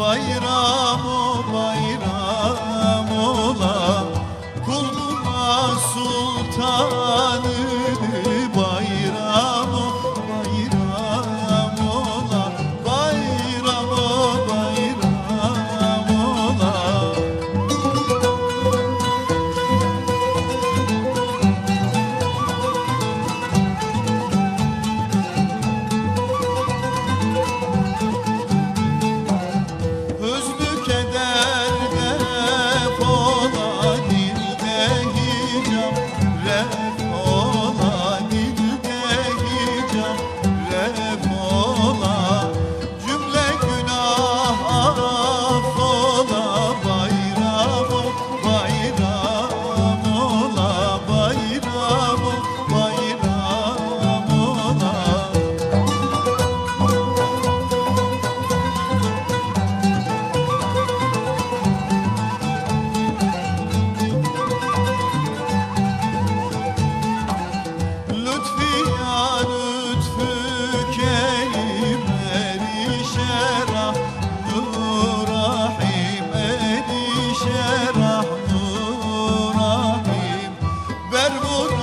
Bayram o bayram I'm not Erbut